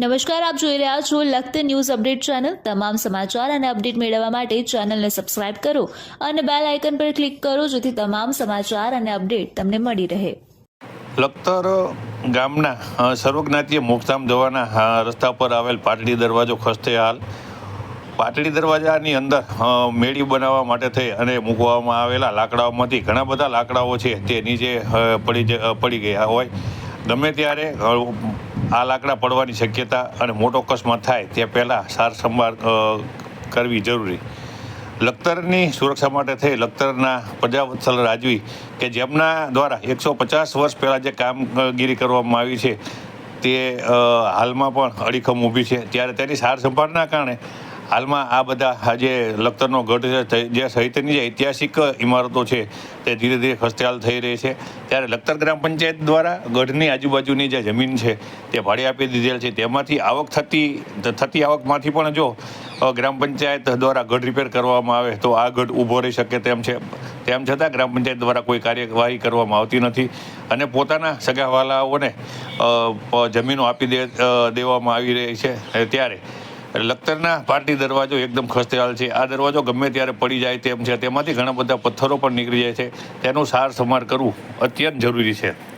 નમસ્કાર, આપ જોઈ રહ્યા છો લખત ન્યૂઝ અપડેટ ચેનલ. તમામ સમાચાર અને અપડેટ મેળવવા માટે ચેનલને સબસ્ક્રાઇબ કરો અને બેલ આઇકન પર ક્લિક કરો જેથી તમામ સમાચાર અને અપડેટ તમને મળી રહે. લખતર ગામના સર્વજ્ઞાતીય મોક્ષધામ જવાના રસ્તા પર આવેલ પાટડી દરવાજો ખસ્તે હાલ. પાટડી દરવાજાની અંદર મેળી બનાવવા માટે થઈ અને મૂકવામાં આવેલા લાકડાઓમાંથી ઘણા બધા લાકડાઓ છે તે નીચે પડી પડી ગયા હોય. ગમે ત્યારે આ લાકડા પડવાની શક્યતા અને મોટો અકસ્માત થાય તે પહેલાં સાર સંભાળ કરવી જરૂરી. લખતરની સુરક્ષા માટે થઈ, લખતરના પ્રજાવત્સલ રાજવી કે જેમના દ્વારા એકસો પચાસ વર્ષ પહેલાં જે કામગીરી કરવામાં આવી છે, તે હાલમાં પણ અડીખમ ઊભી છે. ત્યારે તેની સાર સંભાળના કારણે હાલમાં આ બધા આજે લખતરનો ગઢ છે જે સહિતની જે ઐતિહાસિક ઇમારતો છે, તે ધીરે ધીરે ખસ્તેહાલ થઈ રહી છે. ત્યારે લખતર ગ્રામ પંચાયત દ્વારા ગઢની આજુબાજુની જે જમીન છે, તે ભાડે આપી દીધેલ છે. તેમાંથી આવક થતી થતી આવકમાંથી પણ જો ગ્રામ પંચાયત દ્વારા ગઢ રિપેર કરવામાં આવે, તો આ ગઢ ઊભો રહી શકે તેમ છે. તેમ છતાં ગ્રામ પંચાયત દ્વારા કોઈ કાર્યવાહી કરવામાં આવતી નથી અને પોતાના સગાવાલાઓને જમીનો આપી દે દેવામાં આવી રહી છે. એ ત્યારે લખતરના પાટી દરવાજો એકદમ ખસ્તેહાલ છે. આ દરવાજો ગમે ત્યારે પડી જાય તેમ છે. તેમાંથી ઘણા બધા પથ્થરો પણ નીકળી જાય છે. તેનું સાર સંભાળ કરવું અત્યંત જરૂરી છે.